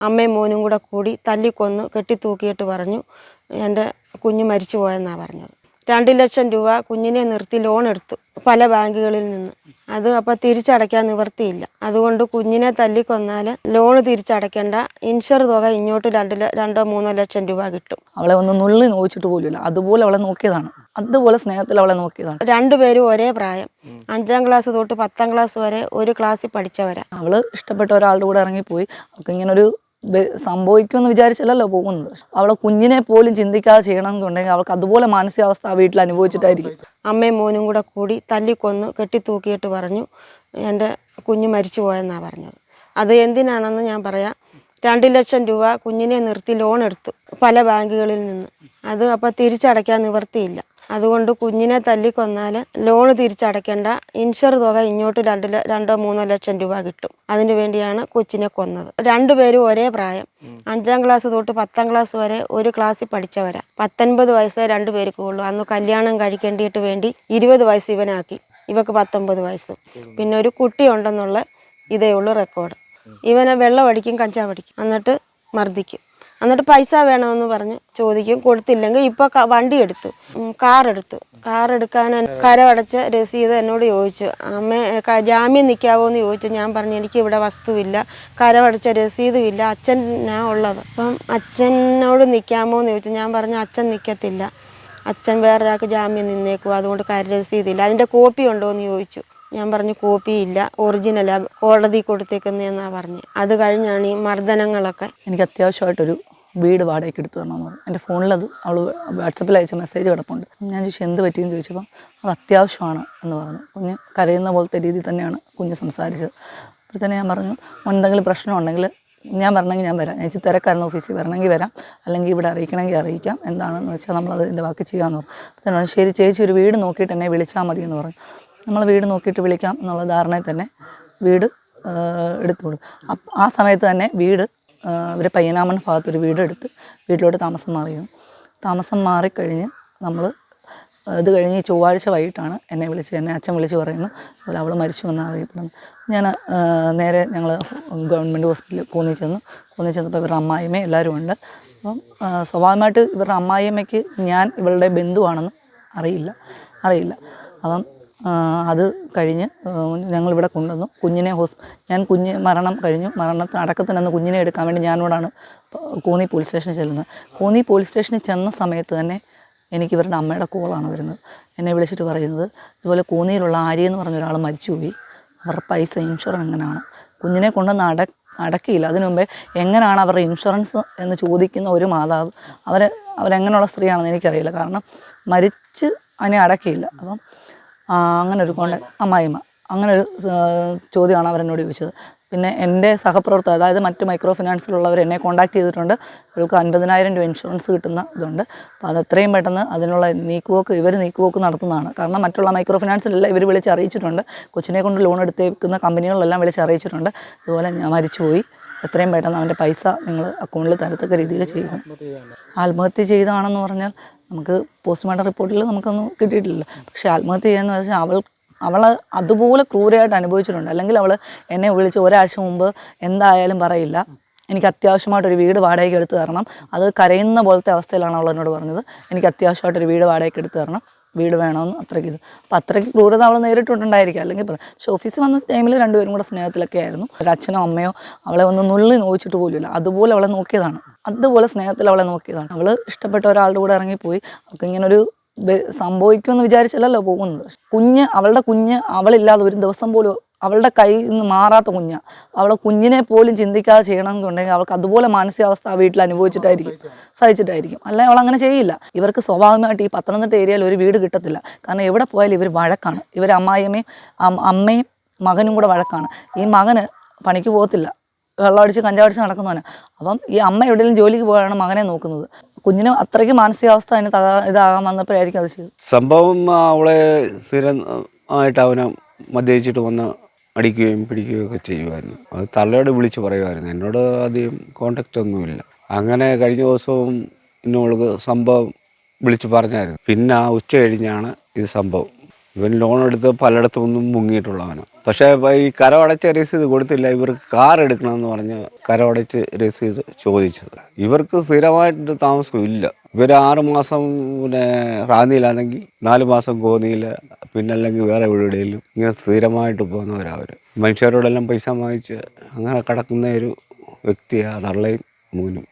അമ്മയും മോനും കൂടെ കൂടി തല്ലിക്കൊന്ന് കെട്ടിത്തൂക്കിയിട്ട് പറഞ്ഞു എന്റെ കുഞ്ഞ് മരിച്ചു പോയെന്നാണ് പറഞ്ഞത്. രണ്ട് ലക്ഷം രൂപ കുഞ്ഞിനെ നിർത്തി ലോൺ എടുത്തു പല ബാങ്കുകളിൽ നിന്ന്. അത് അപ്പോൾ തിരിച്ചടയ്ക്കാൻ നിവർത്തിയില്ല അതുകൊണ്ട് കുഞ്ഞിനെ തല്ലിക്കൊന്നാൽ ലോൺ തിരിച്ചടയ്ക്കേണ്ട ഇൻഷുർ തുക ഇങ്ങോട്ട് രണ്ട് രണ്ടോ മൂന്നോ ലക്ഷം രൂപ കിട്ടും. അവളെ ഒന്ന് നുള്ളി നോച്ചിട്ട് പോലുമില്ല. അതുപോലെ അവളെ നോക്കിയതാണ്. അതുപോലെ സ്നേഹത്തിൽ അവളെ നോക്കിയതാണ്. രണ്ടുപേരും ഒരേ പ്രായം. അഞ്ചാം ക്ലാസ് തൊട്ട് പത്താം ക്ലാസ് വരെ ഒരു ക്ലാസ്സിൽ പഠിച്ചവരാ. അവൾ ഇഷ്ടപ്പെട്ട ഒരാളുടെ കൂടെ ഇറങ്ങിപ്പോയി. അവൾക്ക് ഇങ്ങനെ ഒരു സംഭവിക്കുമെന്ന് വിചാരിച്ചല്ലല്ലോ പോകുന്നത്. അവളെ കുഞ്ഞിനെ പോലും ചിന്തിക്കാതെ ചെയ്യണം ചെയ്യണമെന്നുണ്ടെങ്കിൽ അവൾക്ക് അതുപോലെ മാനസികാവസ്ഥ ആ വീട്ടിൽ അനുഭവിച്ചിട്ടായിരിക്കും. അമ്മയും മോനും കൂടെ കൂടി തല്ലിക്കൊന്ന് കെട്ടിത്തൂക്കിയിട്ട് പറഞ്ഞു എന്റെ കുഞ്ഞ് മരിച്ചു പോയെന്നാണ് പറഞ്ഞത്. അത് എന്തിനാണെന്ന് ഞാൻ പറയാം. രണ്ട് ലക്ഷം രൂപ കുഞ്ഞിനെ നിർത്തി ലോൺ എടുത്തു പല ബാങ്കുകളിൽ നിന്ന്. അത് അപ്പോൾ തിരിച്ചടയ്ക്കാൻ നിവർത്തിയില്ല അതുകൊണ്ട് കുഞ്ഞിനെ തല്ലിക്കൊന്നാൽ ലോൺ തിരിച്ചടയ്ക്കേണ്ട. ഇൻഷുർ തുക ഇങ്ങോട്ട് രണ്ട് രണ്ടോ മൂന്നോ ലക്ഷം രൂപ കിട്ടും. അതിനു വേണ്ടിയാണ് കൊച്ചിനെ കൊന്നത്. രണ്ടുപേരും ഒരേ പ്രായം. അഞ്ചാം ക്ലാസ് തൊട്ട് പത്താം ക്ലാസ് വരെ ഒരു ക്ലാസ്സിൽ പഠിച്ചവരാ. പത്തൊൻപത് വയസ്സേ രണ്ടുപേർക്കും ഉള്ളൂ. അന്ന് കല്യാണം കഴിക്കേണ്ടിയിട്ട് വേണ്ടി ഇരുപത് വയസ്സ് ഇവനാക്കി. ഇവക്ക് പത്തൊമ്പത് വയസ്സും. പിന്നെ ഒരു കുട്ടി ഉണ്ടെന്നുള്ള ഇതേ ഉള്ളൂ റെക്കോർഡ് ഇവനെ വെള്ളം അടിക്കും കഞ്ചാവ് അടിക്കും എന്നിട്ട് മർദ്ദിക്കും. എന്നിട്ട് പൈസ വേണമെന്ന് പറഞ്ഞ്. ചോദിക്കും. കൊടുത്തില്ലെങ്കിൽ ഇപ്പൊ വണ്ടി എടുത്തു. കാർ എടുത്തു. കാർ എടുക്കാൻ കരമടച്ച രസീത് എന്നോട് ചോദിച്ചു. അമ്മ ജാമ്യം നിൽക്കാവോ എന്ന് ചോദിച്ചു. ഞാൻ പറഞ്ഞു എനിക്ക് ഇവിടെ വസ്തുവില്ല. കരമടച്ച രസീതും ഇല്ല അച്ഛൻ ഞാൻ ഉള്ളത്. അപ്പം അച്ഛനോട് നിൽക്കാമോ എന്ന് ചോദിച്ചു. ഞാൻ പറഞ്ഞു അച്ഛൻ നിൽക്കത്തില്ല അച്ഛൻ വേറൊരാൾക്ക് ജാമ്യം നിന്നേക്കും അതുകൊണ്ട് കര രസീതില്ല. അതിന്റെ കോപ്പി ഉണ്ടോ എന്ന് ചോദിച്ചു. ഞാൻ പറഞ്ഞു കോപ്പി ഇല്ല. ഒറിജിനലാ കോടതി കൊടുത്തേക്കുന്നതെന്നാണ് പറഞ്ഞു. അത് കഴിഞ്ഞാണ് ഈ മർദ്ദനങ്ങളൊക്കെ. എനിക്ക് അത്യാവശ്യമായിട്ടൊരു വീട് വാടകയ്ക്ക് എടുത്തു തരണമെന്ന് പറഞ്ഞു. എന്റെ ഫോണിലത് അവൾ വാട്സപ്പിൽ അയച്ച മെസ്സേജ് കിടപ്പുണ്ട്. ഞാൻ ചോദിച്ചു എന്ത് പറ്റിയെന്ന്? ചോദിച്ചപ്പോൾ അത് അത്യാവശ്യമാണ് എന്ന് പറഞ്ഞു. കുഞ്ഞ് കരയുന്ന പോലത്തെ രീതിയിൽ തന്നെയാണ് കുഞ്ഞ് സംസാരിച്ചത്. അപ്പോൾ തന്നെ ഞാൻ പറഞ്ഞു എന്തെങ്കിലും പ്രശ്നം ഉണ്ടെങ്കിൽ ഞാൻ വരണമെങ്കിൽ ഞാൻ വരാം. ഞാൻ തിരക്കായിരുന്നു ഓഫീസിൽ. വരണമെങ്കിൽ വരാം. അല്ലെങ്കിൽ ഇവിടെ അറിയിക്കണമെങ്കിൽ അറിയിക്കാം. എന്താണെന്ന് വെച്ചാൽ നമ്മളത് എന്റെ ബാക്കി ചെയ്യാമെന്ന് പറഞ്ഞു. അപ്പോൾ ശരി ചേച്ചി ഒരു വീട് നോക്കിയിട്ട് എന്നെ വിളിച്ചാൽ മതി എന്ന് പറഞ്ഞു. നമ്മൾ വീട് നോക്കിയിട്ട് വിളിക്കാം എന്നുള്ള ധാരണയിൽ തന്നെ വീട് എടുത്തു കൊടുക്കും ആ സമയത്ത് തന്നെ വീട് ഇവർ പയ്യനാമൺ ഭാഗത്തൊരു വീടെടുത്ത് വീട്ടിലോട്ട് താമസം മാറിയിരുന്നു. താമസം മാറിക്കഴിഞ്ഞ് നമ്മൾ ഇത് കഴിഞ്ഞ് ചൊവ്വാഴ്ച വൈകിട്ടാണ് എന്നെ വിളിച്ച് എന്നെ അച്ഛൻ വിളിച്ച് പറയുന്നു അതുപോലെ അവൾ മരിച്ചു എന്ന് അറിയപ്പെടുന്നു. ഞാൻ നേരെ ഞങ്ങൾ ഗവൺമെന്റ് ഹോസ്പിറ്റലിൽ കൂന്നി ചെന്നു. കൂന്നി ചെന്നപ്പോൾ ഇവരുടെ അമ്മായിമ്മ എല്ലാവരും ഉണ്ട്. അപ്പം സ്വാഭാവികമായിട്ട് ഇവരുടെ അമ്മായിയമ്മയ്ക്ക് ഞാൻ ഇവളുടെ ബന്ധുവാണെന്ന് അറിയില്ല അറിയില്ല. അപ്പം അത് കഴിഞ്ഞ് ഞങ്ങളിവിടെ കൊണ്ടുവന്നു. കുഞ്ഞിനെ ഹോസ് ഞാൻ കുഞ്ഞ് മരണം കഴിഞ്ഞു. മരണത്തിന് അടക്കത്തിനന്ന് കുഞ്ഞിനെ എടുക്കാൻ വേണ്ടി ഞാനിവിടാണ് കോന്നി പോലീസ് സ്റ്റേഷനിൽ ചെല്ലുന്നത്. കോന്നി പോലീസ് സ്റ്റേഷനിൽ ചെന്ന സമയത്ത് തന്നെ എനിക്ക് ഇവരുടെ അമ്മയുടെ കോളാണ് വരുന്നത്. എന്നെ വിളിച്ചിട്ട് പറയുന്നത് ഇതുപോലെ കോന്നിയിലുള്ള ആര്യ എന്ന് പറഞ്ഞ ഒരാൾ മരിച്ചുപോയി. അവരുടെ പൈസ ഇൻഷുറൻസ് എങ്ങനെയാണ്? കുഞ്ഞിനെ കൊണ്ടുവന്ന് അട അടക്കിയില്ല. അതിനു മുമ്പേ എങ്ങനെയാണ് അവരുടെ ഇൻഷുറൻസ് എന്ന് ചോദിക്കുന്ന ഒരു മാതാവ് അവരെ അവരെങ്ങനെയുള്ള സ്ത്രീയാണെന്ന് എനിക്കറിയില്ല. കാരണം മരിച്ച് അതിനെ അടക്കിയില്ല. അപ്പം അങ്ങനെ ഒരു കോണ്ട അമ്മായിമ്മ. അങ്ങനെ ഒരു ചോദ്യമാണ് അവരെന്നോട് ചോദിച്ചത്. പിന്നെ എന്റെ സഹപ്രവർത്തകർ അതായത് മറ്റ് മൈക്രോ ഫിനാൻസിലുള്ളവർ എന്നെ കോൺടാക്ട് ചെയ്തിട്ടുണ്ട്. ഇവർക്ക് അൻപതിനായിരം രൂപ ഇൻഷുറൻസ് കിട്ടുന്ന ഇതുണ്ട്. അപ്പോൾ അത് പെട്ടെന്ന് അതിനുള്ള നീക്കുപോക്ക് ഇവർ നീക്കുപോക്ക് നടത്തുന്നതാണ്. കാരണം മറ്റുള്ള മൈക്രോ ഫിനാൻസിലെല്ലാം ഇവർ വിളിച്ചറിയിച്ചിട്ടുണ്ട്. കൊച്ചിനെ കൊണ്ട് ലോൺ എടുത്തേക്കുന്ന കമ്പനികളിലെല്ലാം വിളിച്ചറിയിച്ചിട്ടുണ്ട്. അതുപോലെ ഞാൻ മരിച്ചുപോയി. എത്രയും പെട്ടെന്ന് അവന്റെ പൈസ നിങ്ങൾ അക്കൗണ്ടിൽ തരത്തക്ക രീതിയിൽ ചെയ്യണം ആത്മഹത്യ ചെയ്തതാണെന്ന് പറഞ്ഞാൽ നമുക്ക് പോസ്റ്റ്മോർട്ടം റിപ്പോർട്ടിൽ നമുക്കൊന്നും കിട്ടിയിട്ടില്ല പക്ഷേ ആത്മഹത്യ ചെയ്യാന്ന് വെച്ചാൽ അവൾ അവൾ അതുപോലെ ക്രൂരമായിട്ട് അനുഭവിച്ചിട്ടുണ്ട്. അല്ലെങ്കിൽ അവൾ എന്നെ വിളിച്ച് ഒരാഴ്ച മുമ്പ് എന്തായാലും പറയില്ല. എനിക്ക് അത്യാവശ്യമായിട്ടൊരു വീട് വാടകയ്ക്ക് എടുത്തു തരണം. അത് കരയുന്ന പോലത്തെ അവസ്ഥയിലാണ് അവൾ എന്നോട് പറഞ്ഞത്. എനിക്ക് അത്യാവശ്യമായിട്ടൊരു വീട് വാടകയ്ക്ക് എടുത്തു തരണം. വീട് വേണമെന്ന് അത്രയ്ക്ക് ഇത്. അപ്പം അത്രയ്ക്ക് ക്രൂരത അവൾ നേരിട്ടുണ്ടായിരിക്കും. അല്ലെങ്കിൽ ഓഫീസിൽ വന്ന ടൈമിൽ രണ്ടുപേരും കൂടെ സ്നേഹത്തിലൊക്കെ ആയിരുന്നു. അച്ഛനോ അമ്മയോ അവളെ ഒന്ന് നുള്ളി നോച്ചിട്ട് പോലുമില്ല. അതുപോലെ അവളെ നോക്കിയതാണ്. അതുപോലെ സ്നേഹത്തിൽ അവളെ നോക്കിയതാണ്. അവൾ ഇഷ്ടപ്പെട്ട ഒരാളുടെ കൂടെ ഇറങ്ങിപ്പോയി. അവൾക്ക് ഇങ്ങനൊരു സംഭവിക്കുമെന്ന് വിചാരിച്ചല്ലല്ലോ പോകുന്നത്. കുഞ്ഞ് അവളുടെ കുഞ്ഞ് അവളില്ലാതെ ഒരു ദിവസം പോലും അവളുടെ കയ്യിൽ നിന്ന് മാറാത്ത കുഞ്ഞ. അവളെ കുഞ്ഞിനെ പോലും ചിന്തിക്കാതെ ചെയ്യണമെന്നുണ്ടെങ്കിൽ അവൾക്ക് അതുപോലെ മാനസികാവസ്ഥ ആ വീട്ടിൽ അനുഭവിച്ചിട്ടായിരിക്കും സഹിച്ചിട്ടായിരിക്കും. അല്ലെ അവൾ അങ്ങനെ ചെയ്യില്ല. ഇവർക്ക് സ്വാഭാവികമായിട്ട് ഈ പത്തനംതിട്ട ഏരിയയിൽ ഒരു വീട് കിട്ടത്തില്ല. കാരണം എവിടെ പോയാലും ഇവർ വഴക്കാണ്. ഇവർ അമ്മായിയമ്മയും അമ്മയും മകനും കൂടെ വഴക്കാണ്. ഈ മകന് പണിക്ക് പോകത്തില്ല. വെള്ളമടിച്ച് കഞ്ചാവടിച്ച് നടക്കുന്നവന്. അപ്പം ഈ അമ്മ എവിടെയെങ്കിലും ജോലിക്ക് പോയാണ് മകനെ നോക്കുന്നത്. കുഞ്ഞിന് അത്രയ്ക്ക് മാനസികാവസ്ഥ അതിന് തകർ ഇതാകാൻ വന്നപ്പോഴായിരിക്കും അത് ചെയ്തത്. സംഭവം അവളെ സ്ഥിരം ആയിട്ട് അവനെ മദ്യപിച്ചിട്ട് വന്ന് അടിക്കുകയും പിടിക്കുകയും ഒക്കെ ചെയ്യുമായിരുന്നു. അത് തള്ളയോട് വിളിച്ച് പറയുമായിരുന്നു. എന്നോട് ആദ്യം കോണ്ടാക്റ്റ് ഒന്നുമില്ല. അങ്ങനെ കഴിഞ്ഞ ദിവസവും ഇന്നോൾക്ക് സംഭവം വിളിച്ച് പറഞ്ഞായിരുന്നു. പിന്നെ ആ ഉച്ച കഴിഞ്ഞാണ് ഇത് സംഭവം. ഇവൻ ലോൺ എടുത്ത് പലയിടത്തും ഒന്നും മുങ്ങിയിട്ടുള്ളവനാണ് പക്ഷേ ഈ ഈ കരമടച്ച രസീത് കൊടുത്തില്ല. ഇവർക്ക് കാർ എടുക്കണമെന്ന് പറഞ്ഞ് കരമടച്ച് രസീത് ചോദിച്ചത്. ഇവർക്ക് സ്ഥിരമായിട്ട് താമസം ഇല്ല ഇവർ ആറ് മാസം പിന്നെ റാന്നിയിലാണെങ്കിൽ നാല് മാസം കോന്നിയിൽ പിന്നെ അല്ലെങ്കിൽ വേറെ എവിടെയെങ്കിലും ഇങ്ങനെ സ്ഥിരമായിട്ട് പോകുന്നവരവർ മനുഷ്യരോടെല്ലാം പൈസ വാങ്ങിച്ച് അങ്ങനെ കിടക്കുന്ന ഒരു വ്യക്തിയാണ് തള്ളയും മൂന്നും